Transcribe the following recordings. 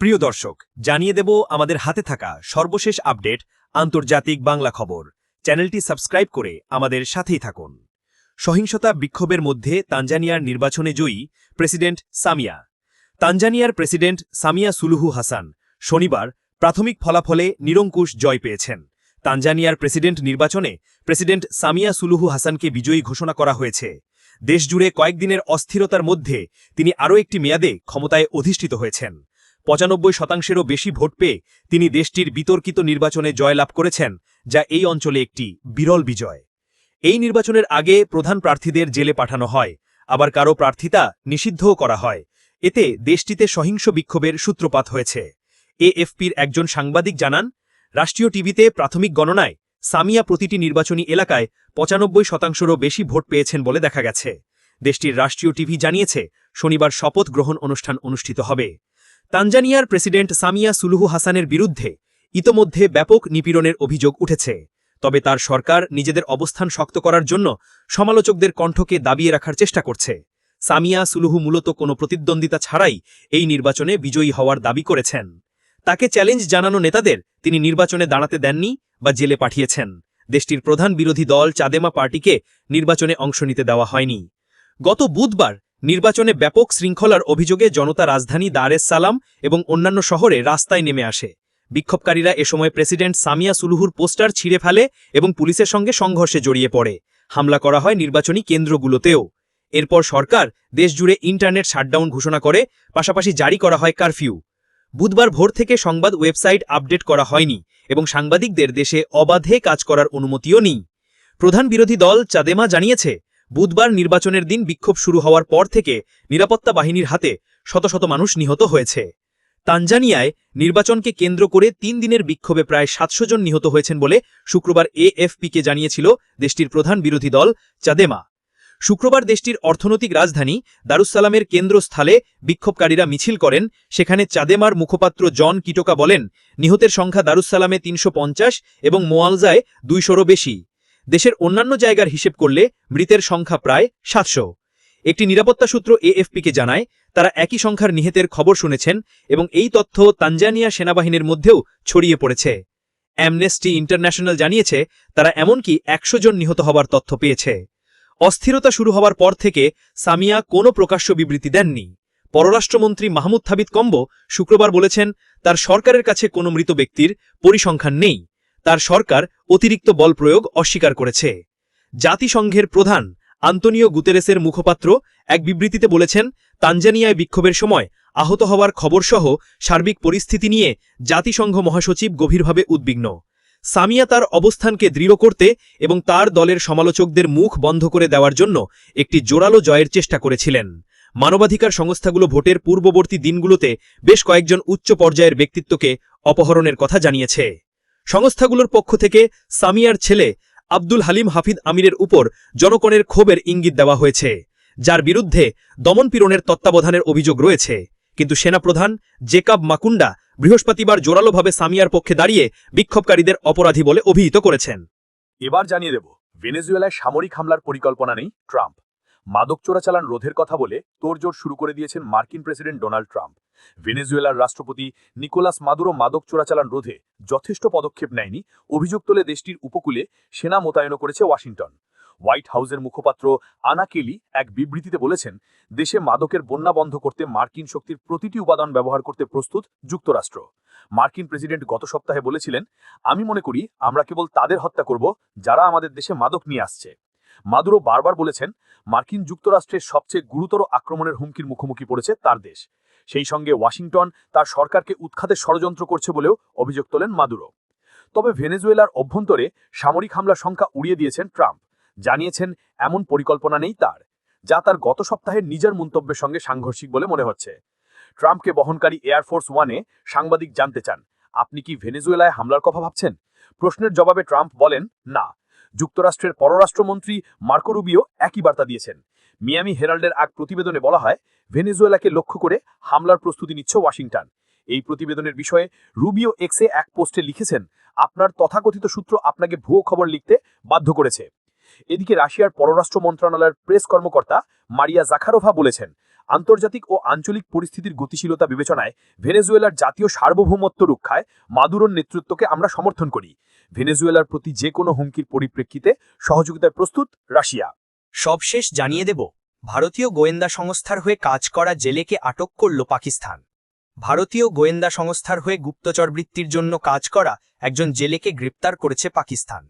প্রিয় দর্শক, জানিয়ে দেব আমাদের হাতে থাকা সর্বশেষ আপডেট, আন্তর্জাতিক বাংলা খবর। চ্যানেলটি সাবস্ক্রাইব করে আমাদের সাথেই থাকুন। সহিংসতা বিক্ষোভের মধ্যে তানজানিয়ার নির্বাচনে জয়ী প্রেসিডেন্ট সামিয়া। তানজানিয়ার প্রেসিডেন্ট সামিয়া সুলুহু হাসান শনিবার প্রাথমিক ফলাফলে নিরঙ্কুশ জয় পেয়েছেন। তানজানিয়ার প্রেসিডেন্ট নির্বাচনে প্রেসিডেন্ট সামিয়া সুলুহু হাসানকে বিজয়ী ঘোষণা করা হয়েছে। দেশজুড়ে কয়েকদিনের অস্থিরতার মধ্যে তিনি আরও একটি মেয়াদে ক্ষমতায় অধিষ্ঠিত হয়েছেন। পঁচানব্বই শতাংশেরও বেশি ভোট পেয়ে তিনি দেশটির বিতর্কিত নির্বাচনে জয়লাভ করেছেন, যা এই অঞ্চলে একটি বিরল বিজয়। এই নির্বাচনের আগে প্রধান প্রার্থীদের জেলে পাঠানো হয়, আবার কারও প্রার্থিতা নিষিদ্ধও করা হয়। এতে দেশটিতে সহিংস বিক্ষোভের সূত্রপাত হয়েছে। এএফপির একজন সাংবাদিক জানান, রাষ্ট্রীয় টিভিতে প্রাথমিক গণনায় সামিয়া প্রতিটি নির্বাচনী এলাকায় পঁচানব্বই শতাংশেরও বেশি ভোট পেয়েছেন বলে দেখা গেছে। দেশটির রাষ্ট্রীয় টিভি জানিয়েছে, শনিবার শপথ গ্রহণ অনুষ্ঠান অনুষ্ঠিত হবে। তানজানিয়ার প্রেসিডেন্ট সামিয়া সুলুহু হাসানের বিরুদ্ধে ইতোমধ্যে ব্যাপক নিপীড়নের অভিযোগ উঠেছে। তবে তার সরকার নিজেদের অবস্থান শক্ত করার জন্য সমালোচকদের কণ্ঠকে দাবিয়ে রাখার চেষ্টা করছে। সামিয়া সুলুহু মূলত কোনো প্রতিদ্বন্দ্বিতা ছাড়াই এই নির্বাচনে বিজয়ী হওয়ার দাবি করেছেন। তাকে চ্যালেঞ্জ জানানো নেতাদের তিনি নির্বাচনে দাঁড়াতে দেননি বা জেলে পাঠিয়েছেন। দেশটির প্রধান বিরোধী দল চাদেমা পার্টিকে নির্বাচনে অংশ নিতে দেওয়া হয়নি। গত বুধবার নির্বাচনে ব্যাপক শৃঙ্খলার অভিযোগে জনতা রাজধানী দার এস সালাম এবং অন্যান্য শহরে রাস্তায় নেমে আসে। বিক্ষোভকারীরা এ সময় প্রেসিডেন্ট সামিয়া সুলুহুর পোস্টার ছিঁড়ে ফেলে এবং পুলিশের সঙ্গে সংঘর্ষে জড়িয়ে পড়ে। হামলা করা হয় নির্বাচনী কেন্দ্রগুলোতেও। এরপর সরকার দেশজুড়ে ইন্টারনেট শাটডাউন ঘোষণা করে, পাশাপাশি জারি করা হয় কারফিউ। বুধবার ভোর থেকে সংবাদ ওয়েবসাইট আপডেট করা হয়নি এবং সাংবাদিকদের দেশে অবাধে কাজ করার অনুমতিও নেই। প্রধান বিরোধী দল চাদেমা জানিয়েছে বুধবার নির্বাচনের দিন বিক্ষোভ শুরু হওয়ার পর থেকে নিরাপত্তা বাহিনীর হাতে শত শত মানুষ নিহত হয়েছে। তানজানিয়ায় নির্বাচনকে কেন্দ্র করে তিন দিনের বিক্ষোভে প্রায় সাতশো জন নিহত হয়েছেন বলে শুক্রবার এএফপিকে জানিয়েছিল দেশটির প্রধান বিরোধী দল চাদেমা। শুক্রবার দেশটির অর্থনৈতিক রাজধানী দারুসালামের কেন্দ্রস্থলে বিক্ষোভকারীরা মিছিল করেন। সেখানে চাদেমার মুখপাত্র জন কিটোকা বলেন, নিহতের সংখ্যা দারুসালামে তিনশো পঞ্চাশ এবং মোয়ালজায় দুইশোরও বেশি। দেশের অন্যান্য জায়গার হিসেব করলে মৃতের সংখ্যা প্রায় সাতশো। একটি নিরাপত্তা সূত্র এএফপিকে জানায়, তারা একই সংখ্যার নিহতের খবর শুনেছেন এবং এই তথ্য তানজানিয়া সেনাবাহিনীর মধ্যেও ছড়িয়ে পড়েছে। অ্যামনেস্টি ইন্টারন্যাশনাল জানিয়েছে, তারা এমনকি একশো জন নিহত হবার তথ্য পেয়েছে। অস্থিরতা শুরু হওয়ার পর থেকে সামিয়া কোনো প্রকাশ্য বিবৃতি দেননি। পররাষ্ট্রমন্ত্রী মাহমুদ থাবিত কম্বো শুক্রবার বলেছেন, তার সরকারের কাছে কোনো মৃত ব্যক্তির পরিসংখ্যান নেই। তার সরকার অতিরিক্ত বল প্রয়োগ অস্বীকার করেছে। জাতিসংঘের প্রধান আন্তনিও গুতেরেসের মুখপাত্র এক বিবৃতিতে বলেছেন, তানজানিয়ায় বিক্ষোভের সময় আহত হওয়ার খবরসহ সার্বিক পরিস্থিতি নিয়ে জাতিসংঘ মহাসচিব গভীরভাবে উদ্বিগ্ন। সামিয়া তার অবস্থানকে দৃঢ় করতে এবং তার দলের সমালোচকদের মুখ বন্ধ করে দেওয়ার জন্য একটি জোরালো জয়ের চেষ্টা করেছিলেন। মানবাধিকার সংস্থাগুলো ভোটের পূর্ববর্তী দিনগুলোতে বেশ কয়েকজন উচ্চ পর্যায়ের ব্যক্তিত্বকে অপহরণের কথা জানিয়েছে। সংস্থাগুলোর পক্ষ থেকে সামিয়ার ছেলে আব্দুল হালিম হাফিদ আমিরের উপর জনগণের ক্ষোভের ইঙ্গিত দেওয়া হয়েছে, যার বিরুদ্ধে দমনপীড়নের তত্ত্বাবধানের অভিযোগ রয়েছে। কিন্তু সেনাপ্রধান জেকাব মাকুন্ডা বৃহস্পতিবার জোরালোভাবে সামিয়ার পক্ষে দাঁড়িয়ে বিক্ষোভকারীদের অপরাধী বলে অভিহিত করেছেন। এবার জানিয়ে দেব, ভেনেজুয়েলায় সামরিক হামলার পরিকল্পনা নেই ট্রাম্প। মাদক চোরাচালান রোধের কথা বলে তোড়জোড় শুরু করে দিয়েছেন মার্কিন প্রেসিডেন্ট ডোনাল্ড ট্রাম্প। ভেনেজুয়েলার রাষ্ট্রপতি নিকোলাস মাদুরো মাদক চোরাচালান রোধে যথেষ্ট পদক্ষেপ নেয়নি। অভিযোগ তোলে দেশটির উপকূলে সেনা মোতায়েন করেছে ওয়াশিংটন। হোয়াইট হাউসের মুখপাত্র আনা কেলি এক বিবৃতিতে বলেছেন, দেশে মাদকের বন্যা বন্ধ করতে মার্কিন শক্তির প্রতিটি উপাদান ব্যবহার করতে প্রস্তুত যুক্তরাষ্ট্র। মার্কিন প্রেসিডেন্ট গত সপ্তাহে বলেছিলেন, আমি মনে করি আমরা কেবল তাদের হত্যা করব যারা আমাদের দেশে মাদক নিয়ে আসছে। মাদুরো বারবার বলেছেন, মার্কিন যুক্তরাষ্ট্রের সবচেয়ে গুরুতর আক্রমণের হুমকির মুখোমুখি পড়েছে তার দেশ। সেই সঙ্গে ওয়াশিংটন তার সরকারকে উৎখাতের ষড়যন্ত্র করছে বলেও অভিযোগ তোলেন মাদুরো। তবে ভেনেজুয়েলার অভ্যন্তরে সামরিক হামলার সংখ্যা উড়িয়ে দিয়েছেন ট্রাম্প। জানিয়েছেন, এমন পরিকল্পনা নেই তার, যা তার গত সপ্তাহের নিজের মন্তব্যের সঙ্গে সাংঘর্ষিক বলে মনে হচ্ছে। ট্রাম্পকে বহনকারী এয়ারফোর্স ওয়ানে সাংবাদিক জানতে চান, আপনি কি ভেনেজুয়েলায় হামলার কথা ভাবছেন? প্রশ্নের জবাবে ট্রাম্প বলেন, না। যুক্তরাষ্ট্রের পররাষ্ট্রমন্ত্রী মার্কো রুবিও একই বার্তা দিয়েছেন। মিয়ামি হেরাল্ডের এক প্রতিবেদনে বলা হয়, ভেনেজুয়েলাকে লক্ষ্য করে হামলার প্রস্তুতি নিচ্ছে ওয়াশিংটন। এই প্রতিবেদনের বিষয়ে রুবিও এক্সে এক পোস্টে লিখেছেন, আপনার তথাকথিত সূত্র আপনাকে ভুয়ো খবর লিখতে বাধ্য করেছে। এদিকে রাশিয়ার পররাষ্ট্র মন্ত্রণালয়ের প্রেস কর্মকর্তা মারিয়া জাখারোভা বলেছেন, আন্তর্জাতিক ও আঞ্চলিক পরিস্থিতির গতিশীলতা বিবেচনায় ভেনেজুয়েলার জাতীয় সার্বভৌমত্ব রক্ষায় মাদুরোর নেতৃত্বকে আমরা সমর্থন করি। ভেনেজুয়েলার প্রতি যে কোনো হুমকির পরিপ্রেক্ষিতে সহযোগিতায় প্রস্তুত রাশিয়া। সবশেষ জানিয়ে দেব, ভারতীয় গোয়েন্দা সংস্থার হয়ে কাজ করা জেলেকে আটক করল পাকিস্তান। ভারতীয় গোয়েন্দা সংস্থার হয়ে গুপ্তচর বৃত্তির জন্য কাজ করা একজন জেলেকে গ্রেপ্তার করেছে পাকিস্তান।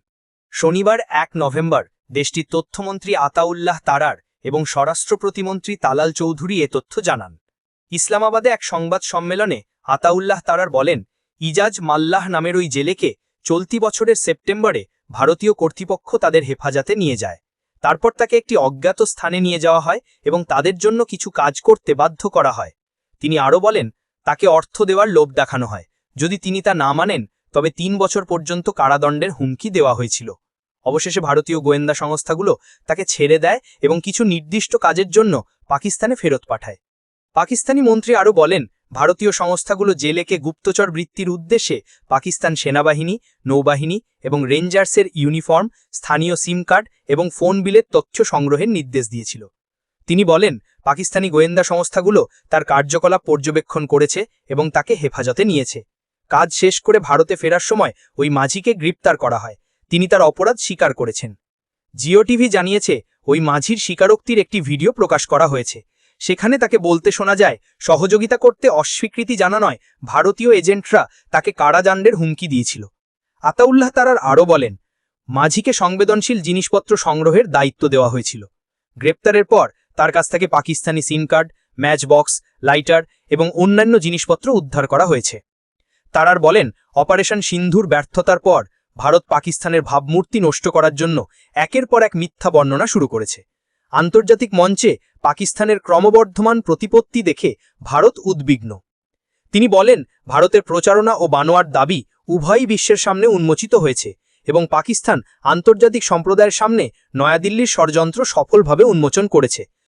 শনিবার এক নভেম্বর, দেশটির তথ্যমন্ত্রী আতাউল্লাহ তারার এবং স্বরাষ্ট্র প্রতিমন্ত্রী তালাল চৌধুরী এ তথ্য জানান। ইসলামাবাদে এক সংবাদ সম্মেলনে আতাউল্লাহ তারার বলেন, ইজাজ মাল্লাহ নামের ওই জেলেকে চলতি বছরের সেপ্টেম্বরে ভারতীয় কর্তৃপক্ষ তাদের হেফাজতে নিয়ে যায়। তারপর তাকে একটি অজ্ঞাত স্থানে নিয়ে যাওয়া হয় এবং তাদের জন্য কিছু কাজ করতে বাধ্য করা হয়। তিনি আরও বলেন, তাকে অর্থ দেওয়ার লোভ দেখানো হয়। যদি তিনি তা না মানেন, তবে তিন বছর পর্যন্ত কারাদণ্ডের হুমকি দেওয়া হয়েছিল। অবশেষে ভারতীয় গোয়েন্দা সংস্থাগুলো তাকে ছেড়ে দেয় এবং কিছু নির্দিষ্ট কাজের জন্য পাকিস্তানে ফেরত পাঠায়। পাকিস্তানি মন্ত্রী আরও বলেন ভারতীয় সংস্থাগুলো জেলেকে গুপ্তচর বৃত্তির উদ্দেশ্যে পাকিস্তান সেনাবাহিনী, নৌবাহিনী এবং রেঞ্জার্সের ইউনিফর্ম, স্থানীয় সিম কার্ড এবং ফোন বিলের তথ্য সংগ্রহের নির্দেশ দিয়েছিল। তিনি বলেন, পাকিস্তানি গোয়েন্দা সংস্থাগুলো তার কার্যকলাপ পর্যবেক্ষণ করেছে এবং তাকে হেফাজতে নিয়েছে। কাজ শেষ করে ভারতে ফেরার সময় ওই মাঝিকে গ্রেপ্তার করা হয়। তিনি তার অপরাধ স্বীকার করেছেন। জিও টিভি জানিয়েছে, ওই মাঝির স্বীকারোক্তির একটি ভিডিও প্রকাশ করা হয়েছে। সেখানে তাকে বলতে শোনা যায়, সহযোগিতা করতে অস্বীকৃতি জানা নয় ভারতীয় এজেন্টরা তাকে কারাদণ্ডের হুমকি দিয়েছিল। আতাউল্লাহ তারার আরও বলেন, মাঝিকে সংবেদনশীল জিনিসপত্র সংগ্রহের দায়িত্ব দেওয়া হয়েছিল। গ্রেপ্তারের পর তার কাছ থেকে Pakistani SIM card match box lighter এবং অন্যান্য জিনিসপত্র উদ্ধার করা হয়েছে। তারার বলেন, অপারেশন সিন্ধুর ব্যর্থতার পর ভারত পাকিস্তানের ভাবমূর্তি নষ্ট করার জন্য একের পর এক মিথ্যা বর্ণনা শুরু করেছে। আন্তর্জাতিক মঞ্চে পাকিস্তানের ক্রমবর্ধমান প্রতিপত্তি দেখে ভারত উদ্বিগ্ন। তিনি বলেন, ভারতের প্রচারণা ও বানোয়ার দাবি উভয়ই বিশ্বের সামনে উন্মোচিত হয়েছে এবং পাকিস্তান আন্তর্জাতিক সম্প্রদায়ের সামনে নয়াদিল্লির ষড়যন্ত্র সফলভাবে উন্মোচন করেছে।